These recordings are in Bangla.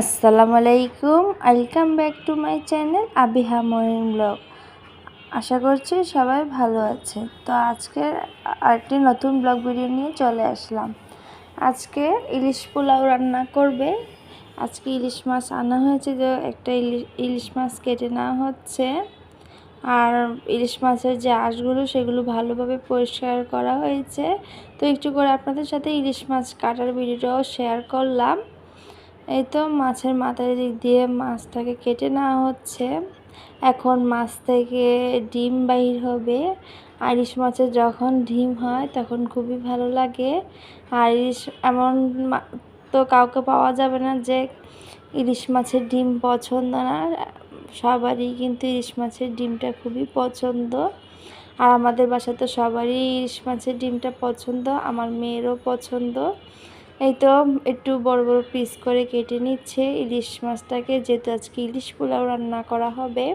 আসসালামু আলাইকুম, welcome back to my channel Abiha Mahin vlog. আশা করছি সবাই ভালো আছে। তো আজকে আরেকটি নতুন ব্লগ ভিডিও নিয়ে চলে আসলাম। আজকে ইলিশ পোলাও রান্না করবে। আজকে ইলিশ মাছ আনা হয়েছে, যে একটা ইলিশ ইলিশ মাছ কেটে নেওয়া হচ্ছে। আর ইলিশ মাছের যে আঁশগুলো, সেগুলো ভালোভাবে পরিষ্কার করা হয়েছে। তো একটু করে আপনাদের সাথে ইলিশ মাছ কাটার ভিডিওটাও শেয়ার করলাম। এই তো মাছের মাথার দিক দিয়ে মাছটাকে কেটে নেওয়া হচ্ছে। এখন মাছ থেকে ডিম বাহির হবে। আর ইলিশ মাছের যখন ডিম হয় তখন খুবই ভালো লাগে। আর ইলিশ এমন তো কাউকে পাওয়া যাবে না যে ইলিশ মাছের ডিম পছন্দ না। সবারই কিন্তু ইলিশ মাছের ডিমটা খুবই পছন্দ। আর আমাদের বাসায় তো সবারই ইলিশ মাছের ডিমটা পছন্দ, আমার মেয়েরও পছন্দ। এই তো, একটু বড় বড় পিস করে কেটে নিচ্ছে। ইলিশ মাছটাকে, যেহেতু আজকে ইলিশ পোলাও রান্না করা হবে,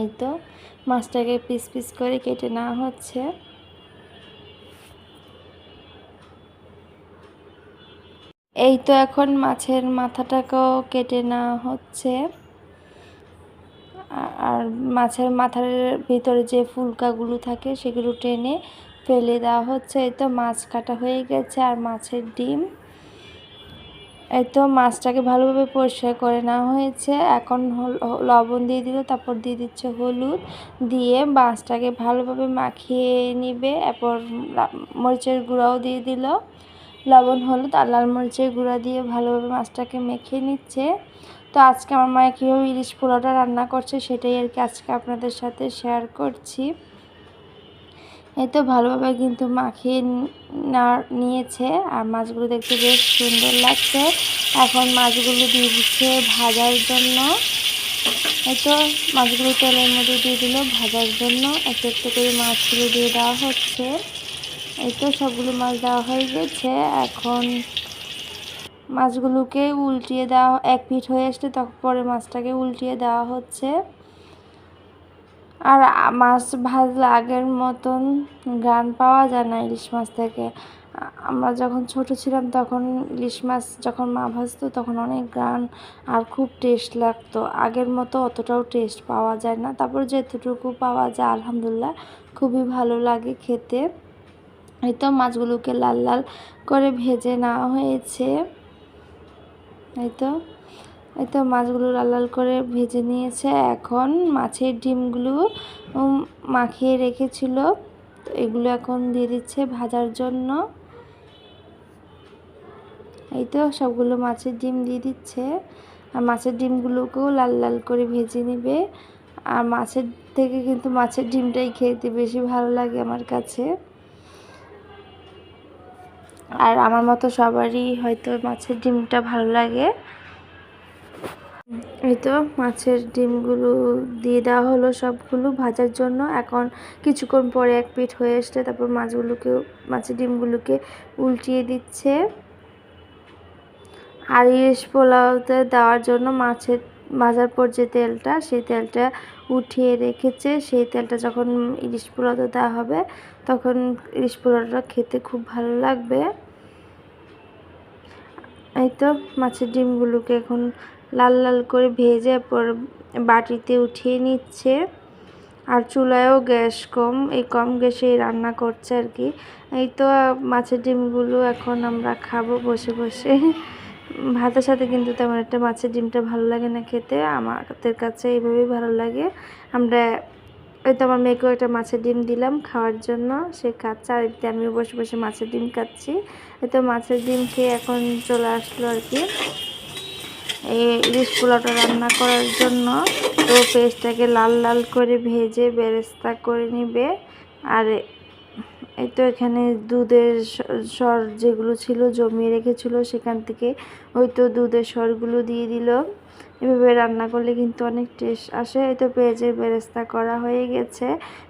এই তো মাছটাকে পিস পিস করে কেটে নেওয়া হচ্ছে। এই তো এখন মাছের মাথাটাকেও কেটে নেওয়া হচ্ছে। আর মাছের মাথার ভিতরে যে ফুলকাগুলো থাকে, সেগুলো টেনে ফেলে দেওয়া হচ্ছে। এই তো মাছ কাটা হয়ে গেছে আর মাছের ডিম। এই তো মাছটাকে ভালোভাবে পরিষ্কার করে নেওয়া হয়েছে। এখন লবণ দিয়ে দিল, তারপর দিয়ে দিচ্ছে হলুদ। দিয়ে মাছটাকে ভালোভাবে মাখিয়ে নিবে। এরপর মরিচের গুঁড়াও দিয়ে দিল। লবণ, হলুদ আর লাল মরিচের গুঁড়া দিয়ে ভালোভাবে মাছটাকে মেখে নিচ্ছে। তো আজকে আমার মায়ের কীভাবে ইলিশ পোলাওটা রান্না করছে সেটাই আর কি আজকে আপনাদের সাথে শেয়ার করছি। তো ভালোভাবে কিন্তু মাখিয়ে নিয়েছে, আর মাছগুলো দেখতে বেশ সুন্দর লাগছে। এখন মাছগুলো দিয়ে দিচ্ছে ভাজার জন্য। তো মাছগুলো তেলের মধ্যে দিয়ে দিল ভাজার জন্য। একটু একটু করে মাছগুলো দিয়ে দেওয়া হচ্ছে। এই তো সবগুলো মাছ দেওয়া হয়ে গেছে। এখন মাছগুলোকে উল্টিয়ে দেওয়া, এক পিঠ হয়ে আসলে তখন পরে মাছটাকে উল্টিয়ে দেওয়া হচ্ছে। আর মাছ ভাজলে আগের মতন গান পাওয়া যায় না ইলিশ মাছ থেকে। আমরা যখন ছোট ছিলাম তখন ইলিশ মাছ যখন মা ভাজতো তখন অনেক গান আর খুব টেস্ট লাগতো। আগের মতো অতটাও টেস্ট পাওয়া যায় না। তারপর যেতটুকু পাওয়া যায় আলহামদুলিল্লাহ খুবই ভালো লাগে খেতে। এই তো মাছগুলোকে লাল লাল করে ভেজে নেওয়া হয়েছে। এই তো তো মাছগুলো লাল লাল করে ভেজে নিয়েছে। এখন মাছের ডিমগুলো মাখিয়ে রেখেছিল। এগুলো এখন দিয়ে দিচ্ছে ভাজার জন্য। এই তো সবগুলো মাছের ডিম দিয়ে দিচ্ছে। আর মাছের ডিমগুলোকেও লাল লাল করে ভেজে নেবে। আর মাছের থেকে কিন্তু মাছের ডিমটাই খেতে বেশি ভালো লাগে আমার কাছে। আর আমার মতো সবারই হয়তো মাছের ডিমটা ভালো লাগে। এই তো মাছের ডিমগুলো দিয়ে দেওয়া হলো সবগুলো ভাজার জন্য। এখন কিছুক্ষণ পরে এক পিঠ হয়ে আসলে তারপর মাছগুলোকে, মাছের ডিমগুলোকে উল্টিয়ে দিচ্ছে। আর ইলিশ পোলাওতে দেওয়ার জন্য মাছের, ভাজার পর যে তেলটা, সেই তেলটা উঠিয়ে রেখেছে। সেই তেলটা যখন ইলিশ পোলাওতে দেওয়া হবে, তখন ইলিশ পোলাওটা খেতে খুব ভালো লাগবে। এই তো মাছের ডিমগুলোকে এখন লাল লাল করে ভেজে বাটিতে উঠিয়ে নিচ্ছে। আর চুলায়ও গ্যাস কম, এই কম গ্যাসেই রান্না করছে আর কি। এই তো মাছের ডিমগুলো এখন আমরা খাব বসে বসে। ভাতের সাথে কিন্তু তেমন একটা মাছের ডিমটা ভালো লাগে না খেতে। আমাদের কাছে এইভাবেই ভালো লাগে। আমরা ওই তো আমার মেয়েকেও একটা মাছের ডিম দিলাম খাওয়ার জন্য। সে খাচ্ছে আর এতে আমিও বসে বসে মাছের ডিম খাচ্ছি। এই তো মাছের ডিম খেয়ে এখন চলে আসলো আর কি। এই ইলিশ পোলাওটা রান্না করার জন্য। তো পেস্টটাকে লাল লাল করে ভেজে বেরেস্তা করে নিবে। আর এই তো এখানে দুধের সর যেগুলো ছিল জমিয়ে রেখেছিল, সেখান থেকে ওই তো দুধের সরগুলো দিয়ে দিল। এভাবে রান্না করলে কিন্তু অনেক টেস্ট আসে। এই তো পেঁয়াজের বেরেস্তা করা হয়ে গেছে।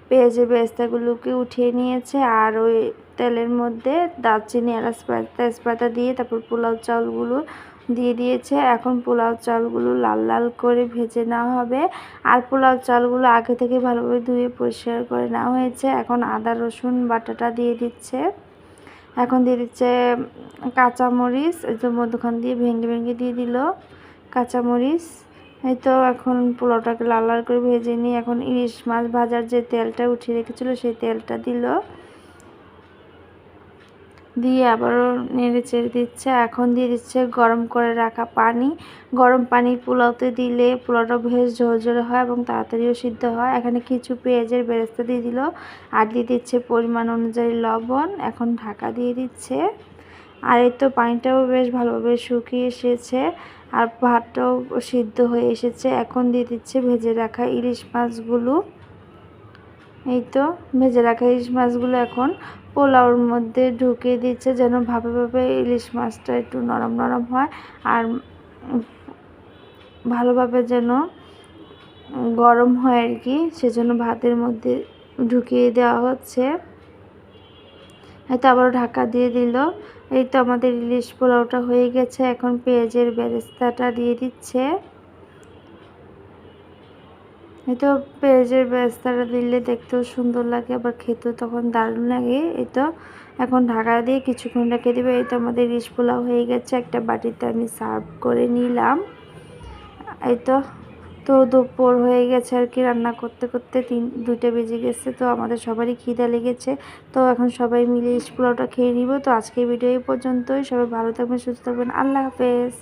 পেঁয়াজের বেরেস্তাগুলোকে উঠিয়ে নিয়েছে আর ওই তেলের মধ্যে দারচিনি এলাচ তেজপাতা দিয়ে, তারপর পোলাও চাউলগুলো দিয়ে দিয়েছে। এখন পোলাও চালগুলো লাল লাল করে ভেজে নেওয়া হবে। আর পোলাও চালগুলো আগে থেকে ভালোভাবে ধুয়ে পরিষ্কার করে নেওয়া হয়েছে। এখন আদা, রসুন, বাটাটা দিয়ে দিচ্ছে। এখন দিয়ে দিচ্ছে কাঁচামরিচ। এই তো মধ্যখান দিয়ে ভেঙে ভেঙে দিয়ে দিল কাঁচামরিচ। এই তো এখন পোলাওটাকে লাল লাল করে ভেজে নিয়ে এখন ইলিশ মাছ ভাজার যে তেলটা উঠিয়ে রেখেছিল, সেই তেলটা দিল। দিয়ে আবারও নেড়ে চেড়ে দিচ্ছে। এখন দিয়ে দিচ্ছে গরম করে রাখা পানি। গরম পানি পোলাওতে দিলে পোলাওটা বেশ ঝরঝরে হয় এবং তাড়াতাড়িও সিদ্ধ হয়। এখানে কিছু পেঁয়াজের বেরেস্তা দিয়ে দিল আর দিয়ে দিচ্ছে পরিমাণ অনুযায়ী লবণ। এখন ঢাকা দিয়ে দিচ্ছে। আর এই তো পানিটাও বেশ ভালোভাবে শুকিয়ে এসেছে আর ভাতটাও সিদ্ধ হয়ে এসেছে। এখন দিয়ে দিচ্ছে ভেজে রাখা ইলিশ মাছগুলো। এই তো, ভেজে রাখা ইলিশ মাছগুলো এখন পোলাওর মধ্যে ঢুকিয়ে দিচ্ছে যেন ভাবে ভাবে ইলিশ মাছটা একটু নরম নরম হয় আর ভালোভাবে যেন গরম হয় আর কি, সেজন্য ভাতের মধ্যে ঢুকিয়ে দেওয়া হচ্ছে। হয়তো আবারও ঢাকা দিয়ে দিল। এই তো আমাদের ইলিশ পোলাওটা হয়ে গেছে, এখন পেঁয়াজের বেরেস্তাটা দিয়ে দিচ্ছে। তো পেঁয়াজের বেরেস্তাটা দিলে দেখতেও সুন্দর লাগে, আবার খেতেও তখন দারুণ লাগে। এই তো এখন ঢাকা দিয়ে কিছুক্ষণ রেখে দেবে। এই তো আমাদের ইলিশ পোলাও হয়ে গেছে। একটা বাটিতে আমি সার্ভ করে নিলাম। এই তো তো দুপুর হয়ে গেছে আর কি রান্না করতে করতে তিন, দুইটা বেজে গেছে। তো আমাদের সবারই খিদা লেগেছে। তো এখন সবাই মিলে ইলিশ পোলাওটা খেয়ে নিব। তো আজকের ভিডিও এই পর্যন্তই। সবাই ভালো থাকবেন, সুস্থ থাকবেন। আল্লাহ হাফেজ।